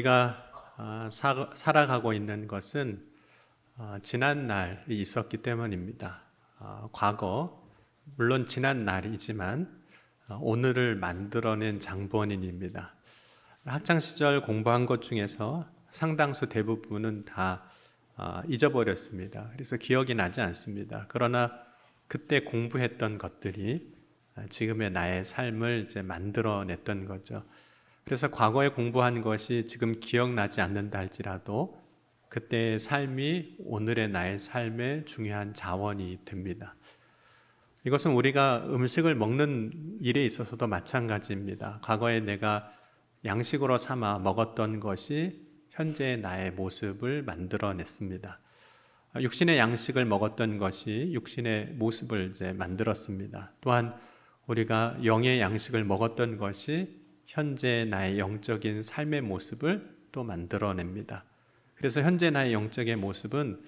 우리가 아, 사- 살아가고 있는 것은 아, 지난 날이 있었기 때문입니다. 아, 과거 물론 지난 날이지만 아, 오늘을 만들어낸 장본인입니다. 학창 시절 공부한 것 중에서 상당수 대부분은 다 아, 잊어버렸습니다. 그래서 기억이 나지 않습니다. 그러나 그때 공부했던 것들이 아, 지금의 나의 삶을 이제 만들어냈던 거죠. 그래서 과거에 공부한 것이 지금 기억나지 않는다 할지라도 그때의 삶이 오늘의 나의 삶의 중요한 자원이 됩니다. 이것은 우리가 음식을 먹는 일에 있어서도 마찬가지입니다. 과거에 내가 양식으로 삼아 먹었던 것이 현재의 나의 모습을 만들어냈습니다. 육신의 양식을 먹었던 것이 육신의 모습을 이제 만들었습니다. 또한 우리가 영의 양식을 먹었던 것이 현재 나의 영적인 삶의 모습을 또 만들어냅니다. 그래서 현재 나의 영적의 모습은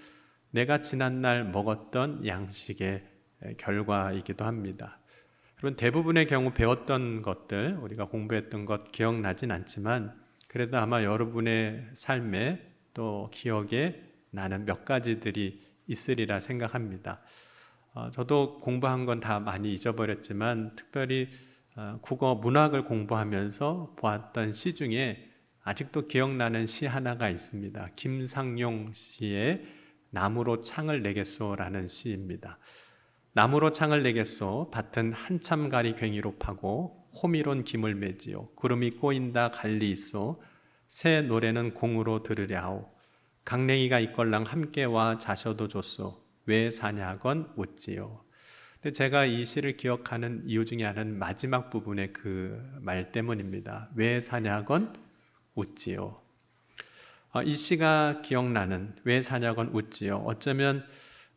내가 지난날 먹었던 양식의 결과이기도 합니다. 여러분 대부분의 경우 배웠던 것들 우리가 공부했던 것 기억나진 않지만 그래도 아마 여러분의 삶에 또 기억에 나는 몇 가지들이 있으리라 생각합니다. 어, 저도 공부한 건 다 많이 잊어버렸지만 특별히 어, 국어 문학을 공부하면서 보았던 시 중에 아직도 기억나는 시 하나가 있습니다. 김상용 씨의 나무로 창을 내겠소라는 시입니다. 나무로 창을 내겠소 밭은 한참 가리 괭이로 파고 호미론 김을 매지요 구름이 꼬인다 갈리 있소 새 노래는 공으로 들으랴오 강냉이가 이걸랑 함께 와 자셔도 좋소 왜 사냐건 웃지요 근데 제가 이 시를 기억하는 이유 중에 하나는 마지막 부분의 그 말 때문입니다. 왜 사냐건 웃지요. 아, 이 시가 기억나는 왜 사냐건 웃지요. 어쩌면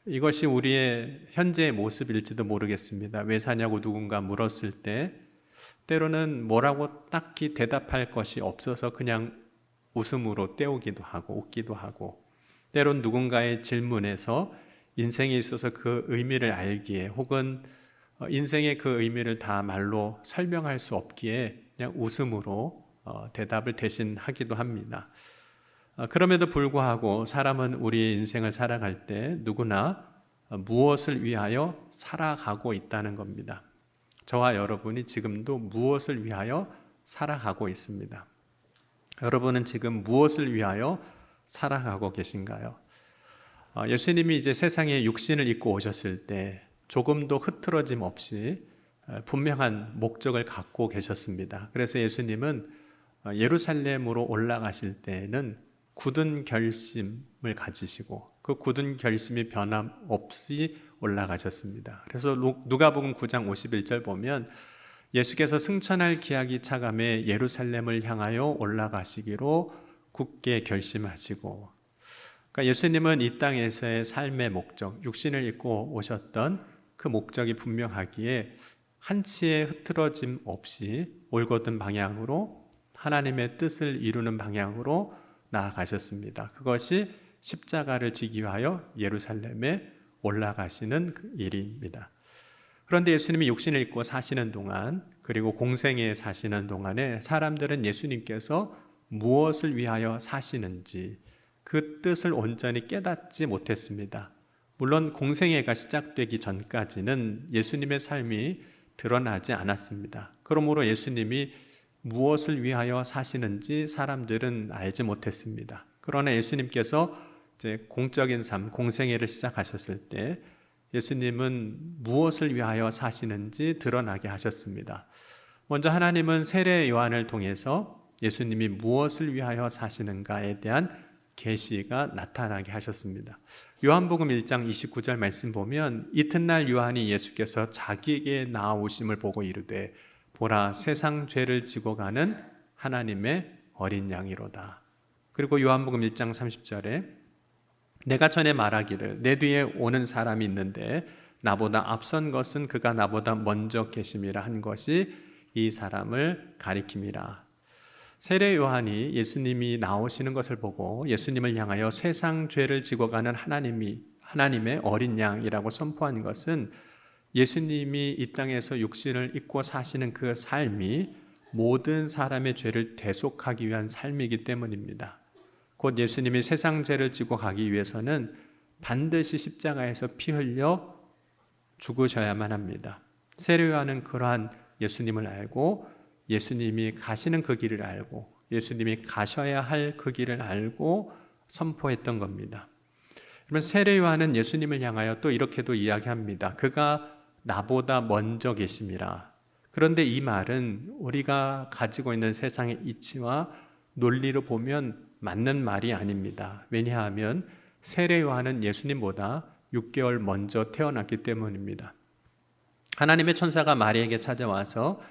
이것이 우리의 현재의 모습일지도 모르겠습니다. 왜 사냐고 누군가 물었을 때 때로는 뭐라고 딱히 대답할 것이 없어서 그냥 웃음으로 때우기도 하고 웃기도 하고 때론 누군가의 질문에서 인생에 있어서 그 의미를 알기에 혹은 어, 인생의 그 의미를 다 말로 설명할 수 없기에 그냥 웃음으로 어, 대답을 대신하기도 합니다. 어, 그럼에도 불구하고 사람은 우리의 인생을 살아갈 때 누구나 무엇을 위하여 살아가고 있다는 겁니다. 저와 여러분이 지금도 무엇을 위하여 살아가고 있습니다. 여러분은 지금 무엇을 위하여 살아가고 계신가요? 어, 예수님이 이제 세상에 육신을 입고 오셨을 때 조금도 흐트러짐 없이 어, 분명한 목적을 갖고 계셨습니다. 그래서 예수님은 예루살렘으로 올라가실 때는 굳은 결심을 가지시고 그 굳은 결심이 변함없이 올라가셨습니다. 그래서 누가복음 9장 51절 보면 예수께서 승천할 기약이 차감해 예루살렘을 향하여 올라가시기로 굳게 결심하시고 그러니까 예수님은 이 땅에서의 삶의 목적, 육신을 입고 오셨던 그 목적이 분명하기에 한치의 흐트러짐 없이 올곧은 방향으로 하나님의 뜻을 이루는 방향으로 나아가셨습니다. 그것이 십자가를 지기 위하여 예루살렘에 올라가시는 그 일입니다. 그런데 예수님이 육신을 입고 사시는 동안 그리고 공생에 사시는 동안에 사람들은 예수님께서 무엇을 위하여 사시는지 그 뜻을 온전히 깨닫지 못했습니다. 물론 공생애가 시작되기 전까지는 예수님의 삶이 드러나지 않았습니다. 그러므로 예수님이 무엇을 위하여 사시는지 사람들은 알지 못했습니다. 그러나 예수님께서 이제 공적인 삶, 공생애를 시작하셨을 때 예수님은 무엇을 위하여 사시는지 드러나게 하셨습니다. 먼저 하나님은 세례 요한을 통해서 예수님이 무엇을 위하여 사시는가에 대한 계시가 나타나게 하셨습니다. 요한복음 1장 29절 말씀 보면 이튿날 요한이 예수께서 자기에게 나오심을 보고 이르되 보라 세상 죄를 지고 가는 하나님의 어린 양이로다. 그리고 요한복음 1장 30절에 내가 전에 말하기를 내 뒤에 오는 사람이 있는데 나보다 앞선 것은 그가 나보다 먼저 계심이라 한 것이 이 사람을 가리킴이라. 세례 요한이 예수님이 나오시는 것을 보고 예수님을 향하여 세상 죄를 지고 가는 하나님이 하나님의 어린 양이라고 선포한 것은 예수님이 이 땅에서 육신을 입고 사시는 그 삶이 모든 사람의 죄를 대속하기 위한 삶이기 때문입니다. 곧 예수님이 세상 죄를 지고 가기 위해서는 반드시 십자가에서 피 흘려 죽으셔야만 합니다. 세례요한은 그러한 예수님을 알고 예수님이 가시는 그 길을 알고 예수님이 가셔야 할 그 길을 알고 선포했던 겁니다. 그러면 세례 요한은 예수님을 향하여 또 이렇게도 이야기합니다. 그가 나보다 먼저 계심이라. 그런데 이 말은 우리가 가지고 있는 세상의 이치와 논리로 보면 맞는 말이 아닙니다. 왜냐하면 세례 요한은 예수님보다 6개월 먼저 태어났기 때문입니다. 하나님의 천사가 마리아에게 찾아와서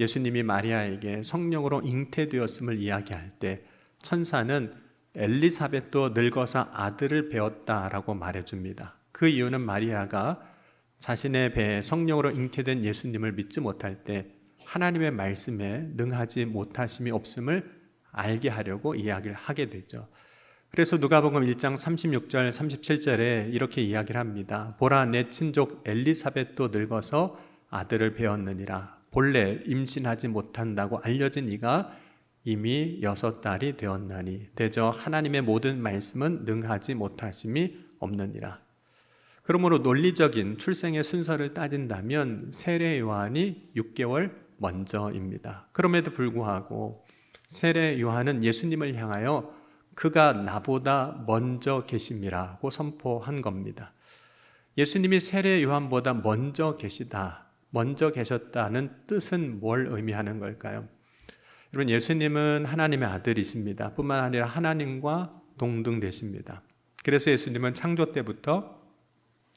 예수님이 마리아에게 성령으로 잉태되었음을 이야기할 때 천사는 엘리사벳도 늙어서 아들을 배웠다라고 말해줍니다. 그 이유는 마리아가 자신의 배에 성령으로 잉태된 예수님을 믿지 못할 때 하나님의 말씀에 능하지 못하심이 없음을 알게 하려고 이야기를 하게 되죠. 그래서 누가복음 1장 36절 37절에 이렇게 이야기를 합니다. 보라 내 친족 엘리사벳도 늙어서 아들을 배웠느니라. 본래 임신하지 못한다고 알려진 이가 이미 여섯 달이 되었나니 대저 하나님의 모든 말씀은 능하지 못하심이 없느니라. 그러므로 논리적인 출생의 순서를 따진다면 세례 요한이 6개월 먼저입니다. 그럼에도 불구하고 세례 요한은 예수님을 향하여 그가 나보다 먼저 계심이라고 선포한 겁니다. 예수님이 세례 요한보다 먼저 계시다, 먼저 계셨다는 뜻은 뭘 의미하는 걸까요? 여러분, 예수님은 하나님의 아들이십니다. 뿐만 아니라 하나님과 동등되십니다. 그래서 예수님은 창조 때부터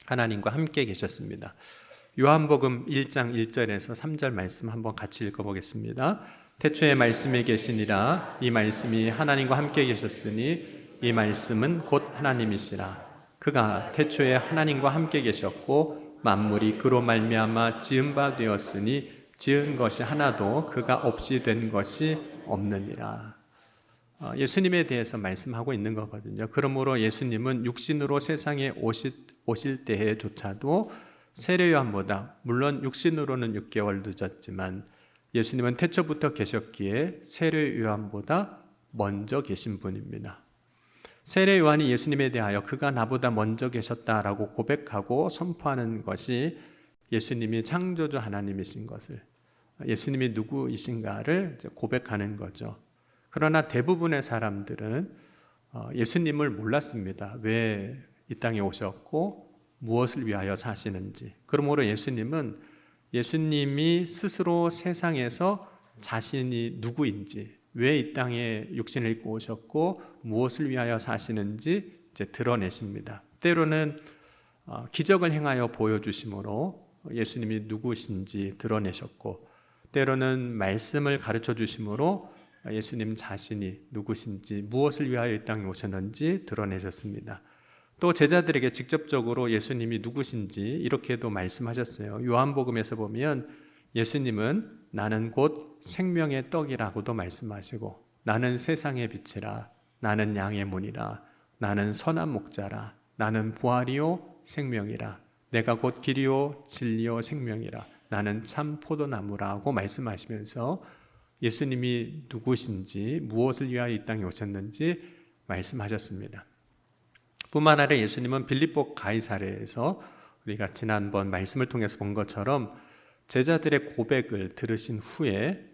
하나님과 함께 계셨습니다. 요한복음 1장 1절에서 3절 말씀 한번 같이 읽어보겠습니다. 태초에 말씀이 계시니라 이 말씀이 하나님과 함께 계셨으니 이 말씀은 곧 하나님이시라 그가 태초에 하나님과 함께 계셨고 만물이 그로 말미암아 지은 바 되었으니 지은 것이 하나도 그가 없이 된 것이 없느니라 어, 예수님에 대해서 말씀하고 있는 거거든요. 그러므로 예수님은 육신으로 세상에 오실, 오실 때에조차도 세례 요한보다 물론 육신으로는 6개월 늦었지만 예수님은 태초부터 계셨기에 세례 요한보다 먼저 계신 분입니다. 세례 요한이 예수님에 대하여 그가 나보다 먼저 계셨다라고 고백하고 선포하는 것이 예수님이 창조주 하나님이신 것을 예수님이 누구이신가를 고백하는 거죠. 그러나 대부분의 사람들은 어, 예수님을 몰랐습니다. 왜 이 땅에 오셨고 무엇을 위하여 사시는지. 그러므로 예수님은 예수님이 스스로 세상에서 자신이 누구인지, 왜 이 땅에 육신을 입고 오셨고 무엇을 위하여 사시는지 이제 드러내십니다. 때로는 어, 기적을 행하여 보여주심으로 예수님이 누구신지 드러내셨고, 때로는 말씀을 가르쳐 주심으로 예수님 자신이 누구신지 무엇을 위하여 이 땅에 오셨는지 드러내셨습니다. 또 제자들에게 직접적으로 예수님이 누구신지 이렇게도 말씀하셨어요. 요한복음에서 보면 예수님은 나는 곧 생명의 떡이라고도 말씀하시고 나는 세상의 빛이라 나는 양의 문이라 나는 선한 목자라 나는 부활이요 생명이라 내가 곧 길이요 진리요 생명이라 나는 참 포도나무라고 말씀하시면서 예수님이 누구신지 무엇을 위하여 이 땅에 오셨는지 말씀하셨습니다. 뿐만 아니라 예수님은 빌립보 가이사레에서 우리가 지난번 말씀을 통해서 본 것처럼 제자들의 고백을 들으신 후에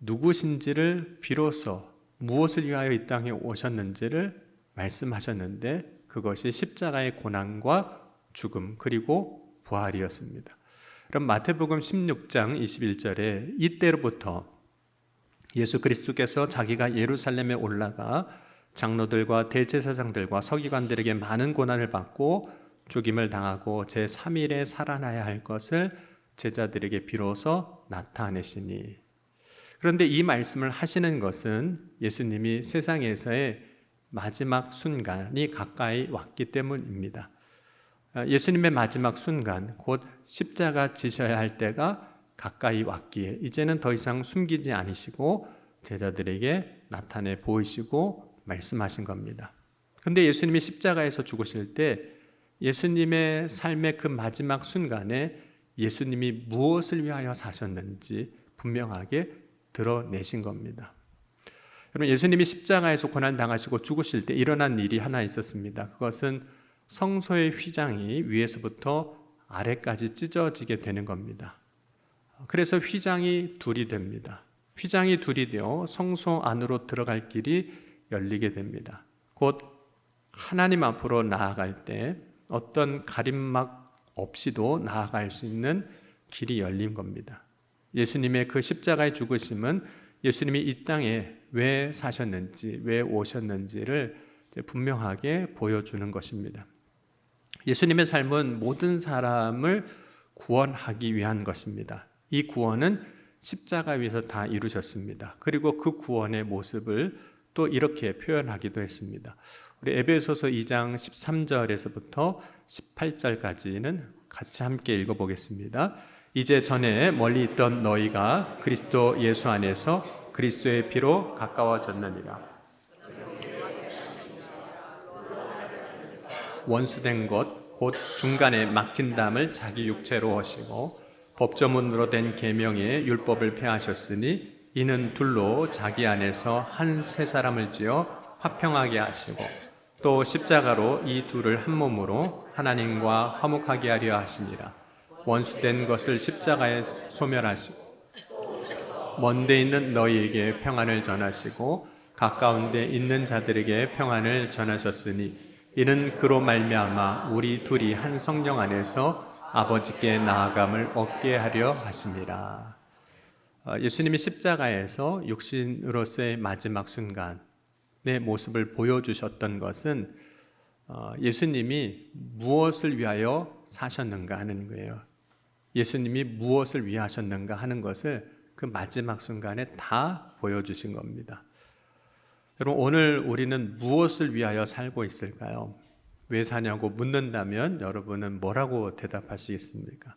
누구신지를 비로소 무엇을 위하여 이 땅에 오셨는지를 말씀하셨는데 그것이 십자가의 고난과 죽음 그리고 부활이었습니다. 그럼 마태복음 16장 21절에 이때로부터 예수 그리스도께서 자기가 예루살렘에 올라가 장로들과 대제사장들과 서기관들에게 많은 고난을 받고 죽임을 당하고 제 3일에 살아나야 할 것을 제자들에게 비로소 나타내시니 그런데 이 말씀을 하시는 것은 예수님이 세상에서의 마지막 순간이 가까이 왔기 때문입니다. 예수님의 마지막 순간, 곧 십자가 지셔야 할 때가 가까이 왔기에 이제는 더 이상 숨기지 않으시고 제자들에게 나타내 보이시고 말씀하신 겁니다. 근데 예수님이 십자가에서 죽으실 때 예수님의 삶의 그 마지막 순간에 예수님이 무엇을 위하여 사셨는지 분명하게 드러내신 겁니다. 여러분 예수님이 십자가에서 고난 당하시고 죽으실 때 일어난 일이 하나 있었습니다. 그것은 성소의 휘장이 위에서부터 아래까지 찢어지게 되는 겁니다. 그래서 휘장이 둘이 됩니다. 휘장이 둘이 되어 성소 안으로 들어갈 길이 열리게 됩니다. 곧 하나님 앞으로 나아갈 때 어떤 가림막 없이도 나아갈 수 있는 길이 열린 겁니다. 예수님의 그 십자가의 죽으심은 예수님이 이 땅에 왜 사셨는지, 왜 오셨는지를 분명하게 보여주는 것입니다. 예수님의 삶은 모든 사람을 구원하기 위한 것입니다. 이 구원은 십자가 위에서 다 이루셨습니다. 그리고 그 구원의 모습을 또 이렇게 표현하기도 했습니다. 우리 에베소서 2장 13절에서부터 18절까지는 같이 함께 읽어보겠습니다. 이제 전에 멀리 있던 너희가 그리스도 예수 안에서 그리스도의 피로 가까워졌느니라. 원수된 것, 곧 중간에 막힌 담을 자기 육체로 하시고 법조문으로 된 계명의 율법을 폐하셨으니 이는 둘로 자기 안에서 한 세 사람을 지어 화평하게 하시고 또 십자가로 이 둘을 한 몸으로 하나님과 화목하게 하려 하십니다. 원수된 것을 십자가에 소멸하시고 먼데 있는 너희에게 평안을 전하시고 가까운 데 있는 자들에게 평안을 전하셨으니 이는 그로 말미암아 우리 둘이 한 성령 안에서 아버지께 나아감을 얻게 하려 하십니다. 어, 예수님이 십자가에서 육신으로서의 마지막 순간 의 모습을 보여주셨던 것은 어, 예수님이 무엇을 위하여 사셨는가 하는 거예요. 예수님이 무엇을 위하셨는가 하는 것을 그 마지막 순간에 다 보여주신 겁니다. 여러분 오늘 우리는 무엇을 위하여 살고 있을까요? 왜 사냐고 묻는다면 여러분은 뭐라고 대답하시겠습니까?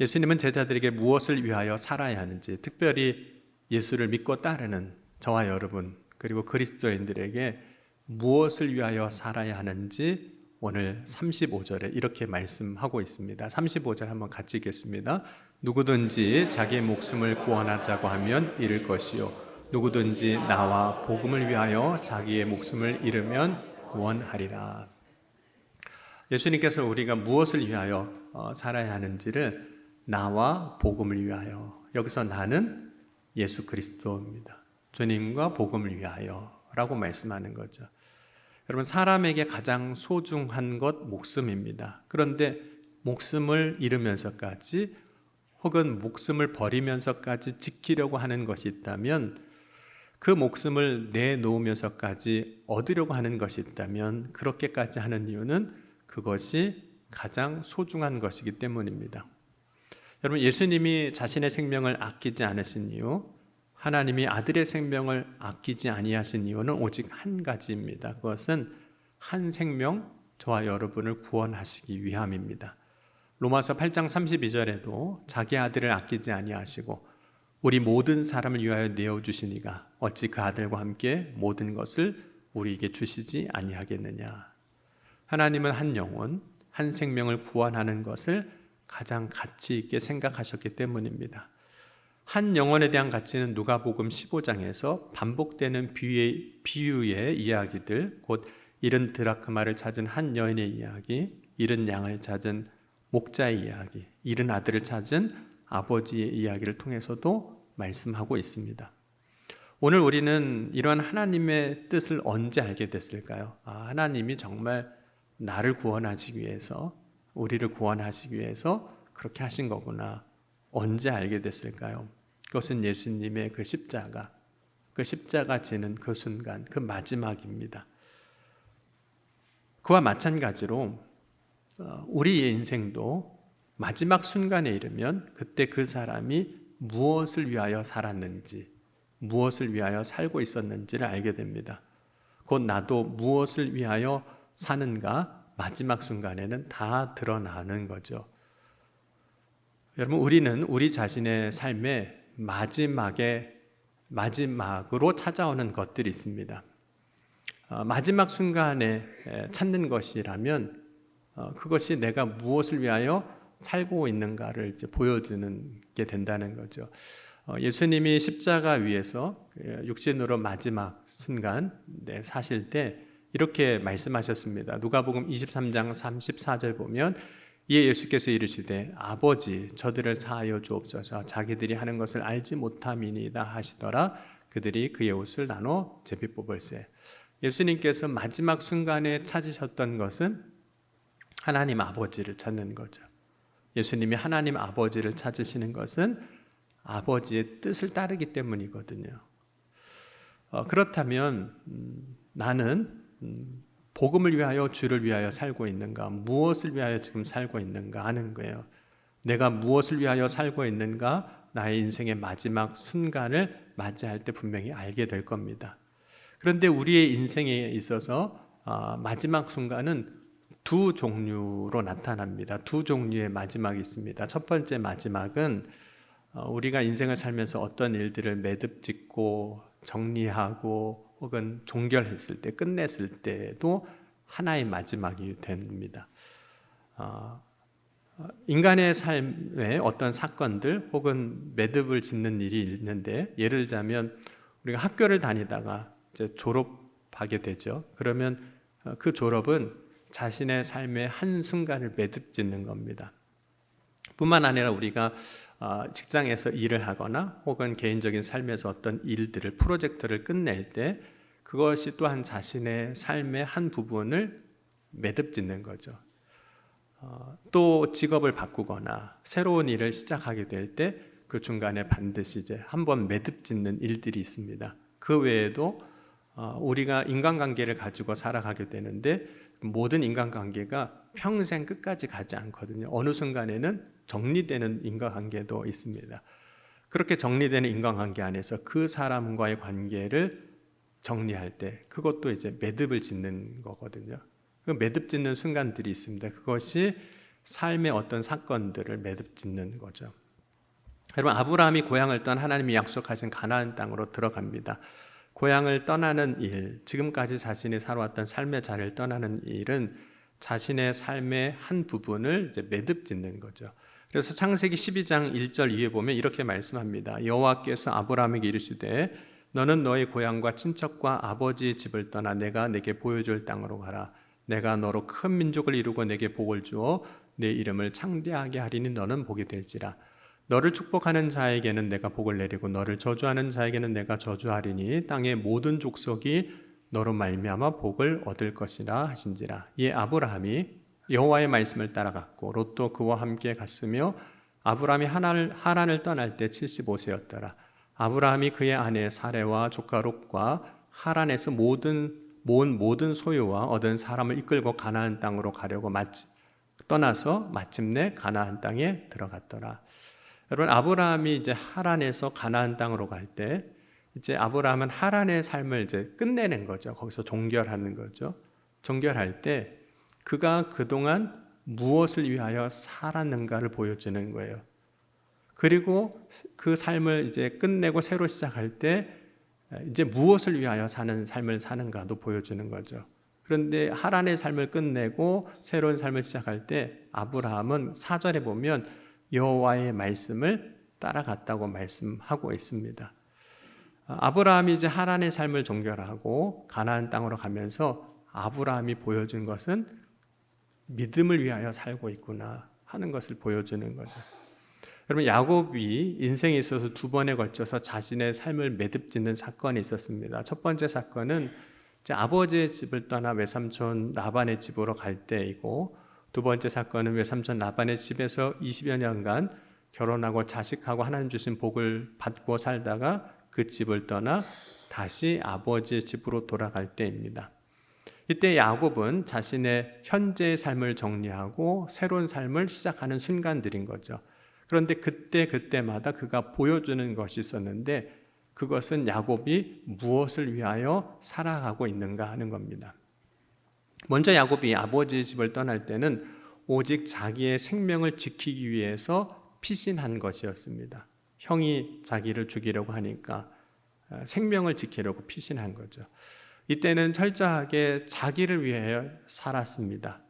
예수님은 제자들에게 무엇을 위하여 살아야 하는지, 특별히 예수를 믿고 따르는 저와 여러분, 그리고 그리스도인들에게 무엇을 위하여 살아야 하는지 오늘 35절에 이렇게 말씀하고 있습니다. 35절 한번 같이 읽겠습니다. 누구든지 자기의 목숨을 구원하자고 하면 잃을 것이요. 누구든지 나와 복음을 위하여 자기의 목숨을 잃으면 구원하리라. 예수님께서 우리가 무엇을 위하여 어, 살아야 하는지를 나와 복음을 위하여 여기서 나는 예수 그리스도입니다. 주님과 복음을 위하여라고 말씀하는 거죠. 여러분 사람에게 가장 소중한 것 목숨입니다. 그런데 목숨을 잃으면서까지 혹은 목숨을 버리면서까지 지키려고 하는 것이 있다면 그 목숨을 내놓으면서까지 얻으려고 하는 것이 있다면 그렇게까지 하는 이유는 그것이 가장 소중한 것이기 때문입니다. 여러분 예수님이 자신의 생명을 아끼지 않으신 이유, 하나님이 아들의 생명을 아끼지 아니하신 이유는 오직 한 가지입니다. 그것은 한 생명 저와 여러분을 구원하시기 위함입니다. 로마서 8장 32절에도 자기 아들을 아끼지 아니하시고 우리 모든 사람을 위하여 내어 주시니가 어찌 그 아들과 함께 모든 것을 우리에게 주시지 아니하겠느냐. 하나님은 한 영혼, 한 생명을 구원하는 것을 가장 가치 있게 생각하셨기 때문입니다. 한 영혼에 대한 가치는 누가복음 15장에서 반복되는 비유의, 비유의 이야기들, 곧 잃은 드라크마를 찾은 한 여인의 이야기, 잃은 양을 찾은 목자의 이야기, 잃은 아들을 찾은 아버지의 이야기를 통해서도 말씀하고 있습니다. 오늘 우리는 이러한 하나님의 뜻을 언제 알게 됐을까요? 아, 하나님이 정말 나를 구원하시기 위해서, 우리를 구원하시기 위해서 그렇게 하신 거구나. 언제 알게 됐을까요? 그것은 예수님의 그 십자가, 그 십자가 지는 그 순간, 그 마지막입니다. 그와 마찬가지로 어, 우리의 인생도 마지막 순간에 이르면 그때 그 사람이 무엇을 위하여 살았는지, 무엇을 위하여 살고 있었는지를 알게 됩니다. 곧 나도 무엇을 위하여 사는가 마지막 순간에는 다 드러나는 거죠. 여러분, 우리는 우리 자신의 삶의 마지막에 마지막으로 찾아오는 것들이 있습니다. 어, 마지막 순간에 찾는 것이라면 어, 그것이 내가 무엇을 위하여 살고 있는가를 이제 보여주는 게 된다는 거죠. 어, 예수님이 십자가 위에서 예, 육신으로 마지막 순간 네, 사실 때 이렇게 말씀하셨습니다. 누가복음 23장 34절 보면 이에 예수께서 이르시되 아버지 저들을 사하여 주옵소서 자기들이 하는 것을 알지 못함이니이다 하시더라 그들이 그의 옷을 나눠 제비 뽑을세 예수님께서 마지막 순간에 찾으셨던 것은 하나님 아버지를 찾는 거죠. 예수님이 하나님 아버지를 찾으시는 것은 아버지의 뜻을 따르기 때문이거든요. 어, 그렇다면 음, 나는 음, 복음을 위하여 주를 위하여 살고 있는가? 무엇을 위하여 지금 살고 있는가 하는 거예요. 내가 무엇을 위하여 살고 있는가? 나의 인생의 마지막 순간을 맞이할 때 분명히 알게 될 겁니다. 그런데 우리의 인생에 있어서 아, 마지막 순간은 두 종류로 나타납니다. 두 종류의 마지막이 있습니다. 첫 번째 마지막은 어, 우리가 인생을 살면서 어떤 일들을 매듭 짓고 정리하고 혹은 종결했을 때 끝냈을 때도 하나의 마지막이 됩니다. 어, 인간의 삶에 어떤 사건들 혹은 매듭을 짓는 일이 있는데 예를 들자면 우리가 학교를 다니다가 이제 졸업하게 되죠. 그러면 어, 그 졸업은 자신의 삶의 한 순간을 매듭 짓는 겁니다. 뿐만 아니라 우리가 어, 직장에서 일을 하거나 혹은 개인적인 삶에서 어떤 일들을 프로젝트를 끝낼 때 그것이 또한 자신의 삶의 한 부분을 매듭 짓는 거죠. 어, 또 직업을 바꾸거나 새로운 일을 시작하게 될 때 그 중간에 반드시 이제 한번 매듭 짓는 일들이 있습니다. 그 외에도 어, 우리가 인간관계를 가지고 살아가게 되는데 모든 인간관계가 평생 끝까지 가지 않거든요. 어느 순간에는 정리되는 인간관계도 있습니다. 그렇게 정리되는 인간관계 안에서 그 사람과의 관계를 정리할 때 그것도 이제 매듭을 짓는 거거든요. 그 매듭 짓는 순간들이 있습니다. 그것이 삶의 어떤 사건들을 매듭 짓는 거죠. 여러분 아브라함이 고향을 떠나 하나님이 약속하신 가나안 땅으로 들어갑니다. 고향을 떠나는 일, 지금까지 자신이 살아왔던 삶의 자리를 떠나는 일은 자신의 삶의 한 부분을 매듭 짓는 거죠. 그래서 창세기 12장 1절 이에 보면 이렇게 말씀합니다. 여호와께서 아브라함에게 이르시되 너는 너의 고향과 친척과 아버지의 집을 떠나 내가 내게 보여줄 땅으로 가라. 내가 너로 큰 민족을 이루고 내게 복을 주어 내 이름을 창대하게 하리니 너는 복이 될지라. 너를 축복하는 자에게는 내가 복을 내리고 너를 저주하는 자에게는 내가 저주하리니 땅의 모든 족속이 너로 말미암아 복을 얻을 것이라 하신지라. 이에 아브라함이 여호와의 말씀을 따라갔고 롯도 그와 함께 갔으며 아브라함이 하란을 떠날 때 75세였더라. 아브라함이 그의 아내 사레와 조카 롯과 하란에서 모든 모은 모든 소유와 얻은 사람을 이끌고 가나안 땅으로 가려고 마치, 떠나서 마침내 가나안 땅에 들어갔더라. 여러분 아브라함이 이제 하란에서 가나안 땅으로 갈 때 이제 아브라함은 하란의 삶을 이제 끝내는 거죠. 거기서 종결하는 거죠. 종결할 때 그가 그동안 무엇을 위하여 살았는가를 보여주는 거예요. 그리고 그 삶을 이제 끝내고 새로 시작할 때 이제 무엇을 위하여 사는 삶을 사는가도 보여주는 거죠. 그런데 하란의 삶을 끝내고 새로운 삶을 시작할 때 아브라함은 사절에 보면 여호와의 말씀을 따라갔다고 말씀하고 있습니다. 아브라함이 이제 하란의 삶을 종결하고 가나안 땅으로 가면서 아브라함이 보여준 것은 믿음을 위하여 살고 있구나 하는 것을 보여주는 거죠. 여러분 야곱이 인생에 있어서 두 번에 걸쳐서 자신의 삶을 매듭짓는 사건이 있었습니다. 첫 번째 사건은 아버지의 집을 떠나 외삼촌 라반의 집으로 갈 때이고 두 번째 사건은 외삼촌 라반의 집에서 20여 년간 결혼하고 자식하고 하나님 주신 복을 받고 살다가 그 집을 떠나 다시 아버지의 집으로 돌아갈 때입니다. 이때 야곱은 자신의 현재의 삶을 정리하고 새로운 삶을 시작하는 순간들인 거죠. 그런데 그때 그때마다 그가 보여주는 것이 있었는데 그것은 야곱이 무엇을 위하여 살아가고 있는가 하는 겁니다. 먼저 야곱이 아버지의 집을 떠날 때는 오직 자기의 생명을 지키기 위해서 피신한 것이었습니다. 형이 자기를 죽이려고 하니까 어, 생명을 지키려고 피신한 거죠. 이때는 철저하게 자기를 위해 살았습니다.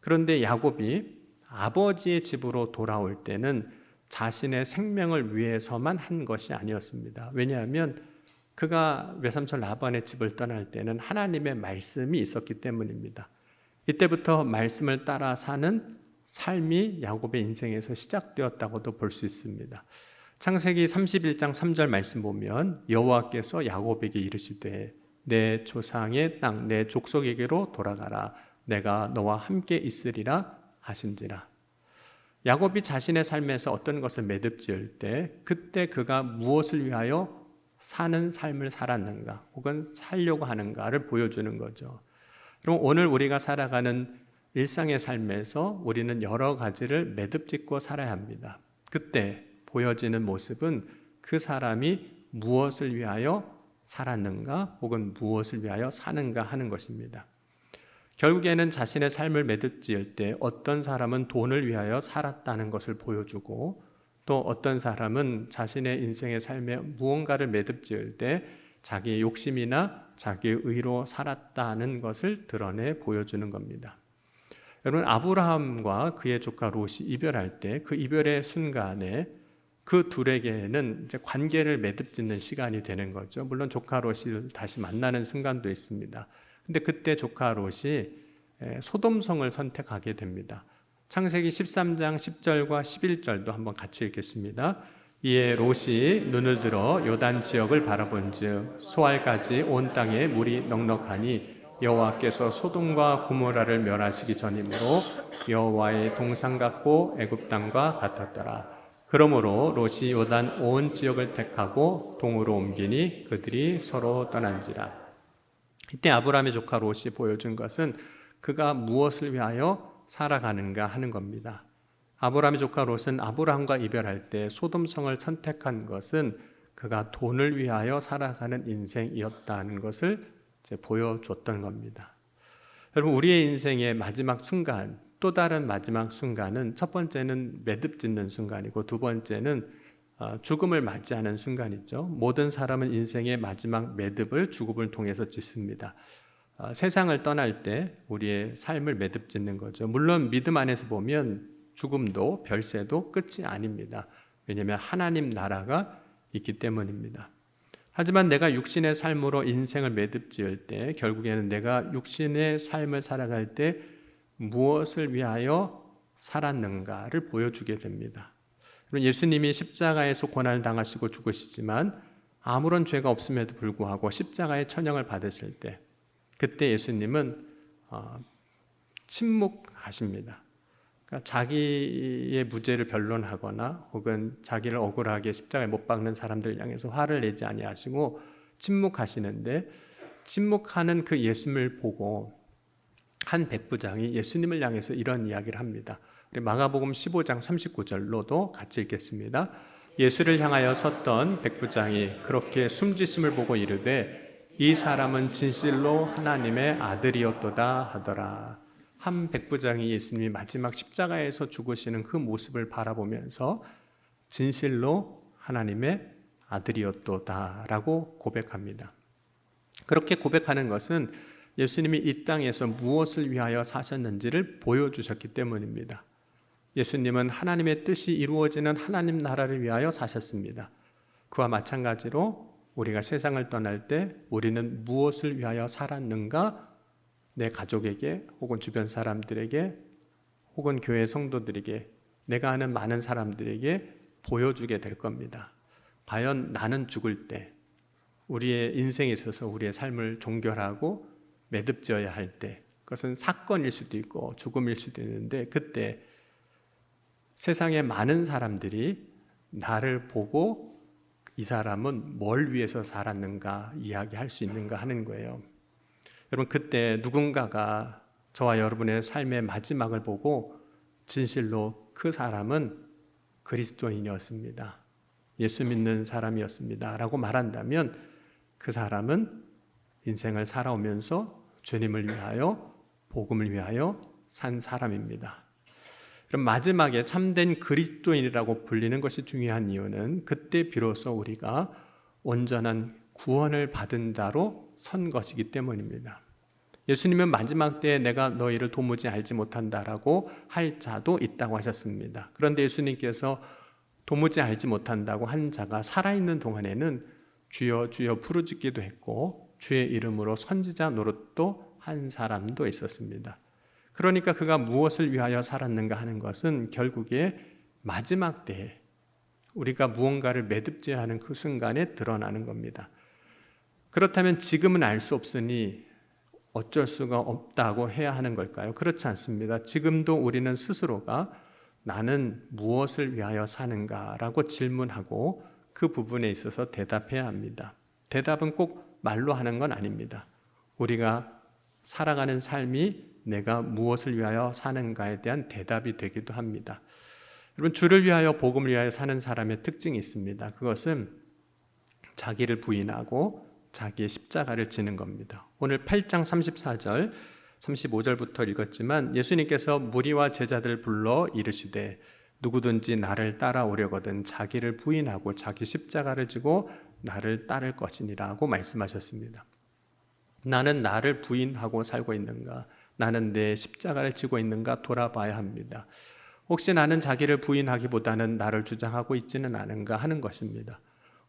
그런데 야곱이 아버지의 집으로 돌아올 때는 자신의 생명을 위해서만 한 것이 아니었습니다. 왜냐하면 그가 외삼촌 라반의 집을 떠날 때는 하나님의 말씀이 있었기 때문입니다. 이때부터 말씀을 따라 사는 삶이 야곱의 인생에서 시작되었다고도 볼 수 있습니다. 창세기 31장 3절 말씀 보면 여호와께서 야곱에게 이르시되 내 조상의 땅 내 족속에게로 돌아가라 내가 너와 함께 있으리라 하신지라. 야곱이 자신의 삶에서 어떤 것을 매듭지을 때 그때 그가 무엇을 위하여 사는 삶을 살았는가 혹은 살려고 하는가를 보여주는 거죠. 그럼 오늘 우리가 살아가는 일상의 삶에서 우리는 여러 가지를 매듭짓고 살아야 합니다. 그때 보여지는 모습은 그 사람이 무엇을 위하여 살았는가 혹은 무엇을 위하여 사는가 하는 것입니다. 결국에는 자신의 삶을 매듭지을 때 어떤 사람은 돈을 위하여 살았다는 것을 보여주고 또 어떤 사람은 자신의 인생의 삶에 무언가를 매듭지을 때 자기의 욕심이나 자기의 의로 살았다는 것을 드러내 보여주는 겁니다. 여러분 아브라함과 그의 조카 롯이 이별할 때 그 이별의 순간에 그 둘에게는 이제 관계를 매듭짓는 시간이 되는 거죠. 물론 조카 롯이 다시 만나는 순간도 있습니다. 근데 그때 조카 롯이 소돔성을 선택하게 됩니다. 창세기 13장 10절과 11절도 한번 같이 읽겠습니다. 이에 롯이 눈을 들어 요단 지역을 바라본즉 소알까지 온 땅에 물이 넉넉하니 여호와께서 소돔과 고모라를 멸하시기 전이므로 여호와의 동상 같고 애굽 땅과 같았더라. 그러므로 롯이 요단 온 지역을 택하고 동으로 옮기니 그들이 서로 떠난지라. 이때 아브라함의 조카 롯이 보여준 것은 그가 무엇을 위하여 살아가는가 하는 겁니다. 아브라함의 조카 롯은 아브라함과 이별할 때 소돔성을 선택한 것은 그가 돈을 위하여 살아가는 인생이었다는 것을 보여줬던 겁니다. 여러분 우리의 인생의 마지막 순간 또 다른 마지막 순간은 첫 번째는 매듭 짓는 순간이고 두 번째는 어, 죽음을 맞이하는 순간이죠. 모든 사람은 인생의 마지막 매듭을 죽음을 통해서 짓습니다. 어, 세상을 떠날 때 우리의 삶을 매듭 짓는 거죠. 물론 믿음 안에서 보면 죽음도 별세도 끝이 아닙니다. 왜냐하면 하나님 나라가 있기 때문입니다. 하지만 내가 육신의 삶으로 인생을 매듭 지을 때 결국에는 내가 육신의 삶을 살아갈 때 무엇을 위하여 살았는가를 보여주게 됩니다. 예수님이 십자가에서 고난을 당하시고 죽으시지만 아무런 죄가 없음에도 불구하고 십자가의 천형을 받으실 때 그때 예수님은 어, 침묵하십니다. 그러니까 자기의 무죄를 변론하거나 혹은 자기를 억울하게 십자가에 못 박는 사람들 향해서 화를 내지 아니하시고 침묵하시는데 침묵하는 그 예수님을 보고 한 백부장이 예수님을 향해서 이런 이야기를 합니다. 마가복음 15장 39절로도 같이 읽겠습니다. 예수를 향하여 섰던 백부장이 그렇게 숨지심을 보고 이르되 이 사람은 진실로 하나님의 아들이었도다 하더라. 한 백부장이 예수님이 마지막 십자가에서 죽으시는 그 모습을 바라보면서 진실로 하나님의 아들이었도다라고 고백합니다. 그렇게 고백하는 것은 예수님이 이 땅에서 무엇을 위하여 사셨는지를 보여주셨기 때문입니다. 예수님은 하나님의 뜻이 이루어지는 하나님 나라를 위하여 사셨습니다. 그와 마찬가지로 우리가 세상을 떠날 때 우리는 무엇을 위하여 살았는가? 내 가족에게 혹은 주변 사람들에게 혹은 교회 성도들에게 내가 아는 많은 사람들에게 보여주게 될 겁니다. 과연 나는 죽을 때 우리의 인생에 있어서 우리의 삶을 종결하고 매듭져야 할 때, 그것은 사건일 수도 있고 죽음일 수도 있는데 그때 세상의 많은 사람들이 나를 보고 이 사람은 뭘 위해서 살았는가 이야기할 수 있는가 하는 거예요. 여러분 그때 누군가가 저와 여러분의 삶의 마지막을 보고 진실로 그 사람은 그리스도인이었습니다. 예수 믿는 사람이었습니다. 라고 말한다면 그 사람은 인생을 살아오면서 주님을 위하여 복음을 위하여 산 사람입니다. 그럼 마지막에 참된 그리스도인이라고 불리는 것이 중요한 이유는 그때 비로소 우리가 온전한 구원을 받은 자로 선 것이기 때문입니다. 예수님은 마지막 때에 내가 너희를 도무지 알지 못한다라고 할 자도 있다고 하셨습니다. 그런데 예수님께서 도무지 알지 못한다고 한 자가 살아있는 동안에는 주여 주여 부르짖기도 했고 주의 이름으로 선지자 노릇도 한 사람도 있었습니다. 그러니까 그가 무엇을 위하여 살았는가 하는 것은 결국에 마지막 때에 우리가 무언가를 매듭져야 하는 그 순간에 드러나는 겁니다. 그렇다면 지금은 알 수 없으니 어쩔 수가 없다고 해야 하는 걸까요? 그렇지 않습니다. 지금도 우리는 스스로가 나는 무엇을 위하여 사는가라고 질문하고 그 부분에 있어서 대답해야 합니다. 대답은 꼭 말로 하는 건 아닙니다. 우리가 살아가는 삶이 내가 무엇을 위하여 사는가에 대한 대답이 되기도 합니다. 여러분 주를 위하여 복음을 위하여 사는 사람의 특징이 있습니다. 그것은 자기를 부인하고 자기의 십자가를 지는 겁니다. 오늘 8장 34절 35절부터 읽었지만 예수님께서 무리와 제자들 불러 이르시되 누구든지 나를 따라오려거든 자기를 부인하고 자기 십자가를 지고 나를 따를 것이니라고 말씀하셨습니다. 나는 나를 부인하고 살고 있는가? 나는 내 십자가를 지고 있는가 돌아봐야 합니다. 혹시 나는 자기를 부인하기보다는 나를 주장하고 있지는 않은가 하는 것입니다.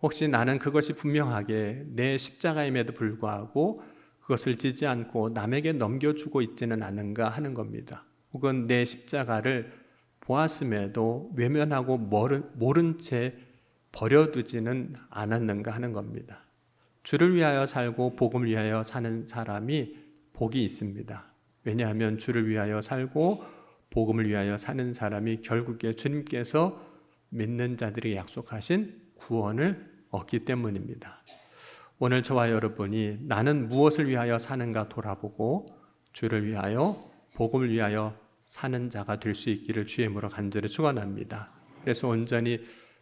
혹시 나는 그것이 분명하게 내 십자가임에도 불구하고 그것을 지지 않고 남에게 넘겨주고 있지는 않은가 하는 겁니다. 혹은 내 십자가를 보았음에도 외면하고 모른, 채 버려두지는 않았는가 하는 겁니다. 주를 위하여 살고 복음을 위하여 사는 사람이 복이 있습니다. 왜냐하면 주를 위하여 살고 복음을 위하여 사는 사람이 결국에 주님께서 믿는 자들이 약속하신 구원을 얻기 때문입니다. 오늘 저와 여러분이 나는 무엇을 위하여 사는가 돌아보고 주를 위하여 복음을 위하여 사는 자가 될 수 있기를 주의 이름으로 간절히 축원합니다. 그래서 온전히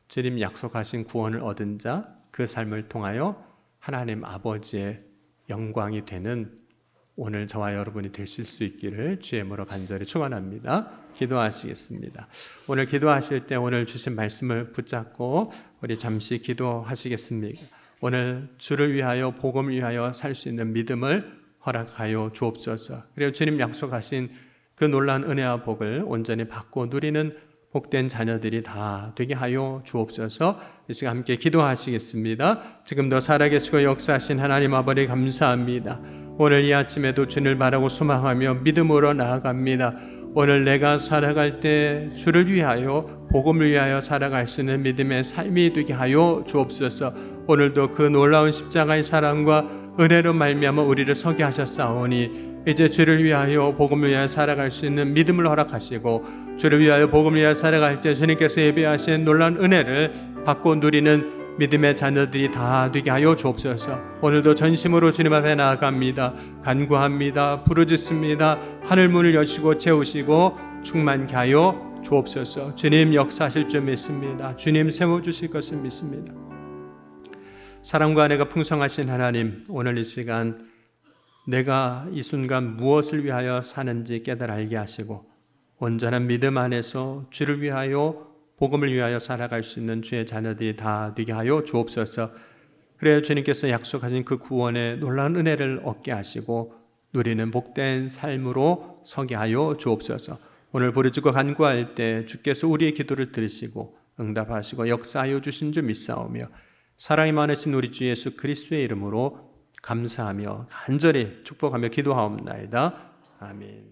주님 약속하신 구원을 얻은 자 그 삶을 통하여 하나님 아버지의 영광이 되는 오늘 저와 여러분이 되실 수 있기를 주의 이름으로 간절히 축원합니다. 기도하시겠습니다. 오늘 기도하실 때 오늘 주신 말씀을 붙잡고 우리 잠시 기도하시겠습니다. 오늘 주를 위하여 복음을 위하여 살 수 있는 믿음을 허락하여 주옵소서. 그리고 주님 약속하신 그 놀라운 은혜와 복을 온전히 받고 누리는 복된 자녀들이 다 되게 하여 주옵소서. 이 시간 함께 기도하시겠습니다. 지금도 살아계시고 역사하신 하나님 아버지 감사합니다. 오늘 이 아침에도 주를 바라고 소망하며 믿음으로 나아갑니다. 오늘 내가 살아갈 때 주를 위하여 복음을 위하여 살아갈 수 있는 믿음의 삶이 되게 하여 주옵소서. 오늘도 그 놀라운 십자가의 사랑과 은혜로 말미암아 우리를 서게 하셨사오니 이제 주를 위하여 복음을 위하여 살아갈 수 있는 믿음을 허락하시고 주를 위하여 복음을 위하여 살아갈 때 주님께서 예배하신 놀라운 은혜를 받고 누리는 믿음의 자녀들이 다 되게 하여 주옵소서. 오늘도 전심으로 주님 앞에 나아갑니다. 간구합니다. 부르짖습니다. 하늘 문을 여시고 채우시고 충만케 하여 주옵소서. 주님 역사하실 줄 믿습니다. 주님 세워 주실 것을 믿습니다. 사랑과 은혜가 풍성하신 하나님, 오늘 이 시간 내가 이 순간 무엇을 위하여 사는지 깨달아 알게 하시고 온전한 믿음 안에서 주를 위하여 복음을 위하여 살아갈 수 있는 주의 자녀들이 다 되게 하여 주옵소서. 그래야 주님께서 약속하신 그 구원의 놀라운 은혜를 얻게 하시고 누리는 복된 삶으로 서게 하여 주옵소서. 오늘 부르짖고 간구할 때 주께서 우리의 기도를 들으시고 응답하시고 역사하여 주신 줄 믿사오며 사랑이 많으신 우리 주 예수 그리스도의 이름으로 감사하며 간절히 축복하며 기도하옵나이다. 아멘.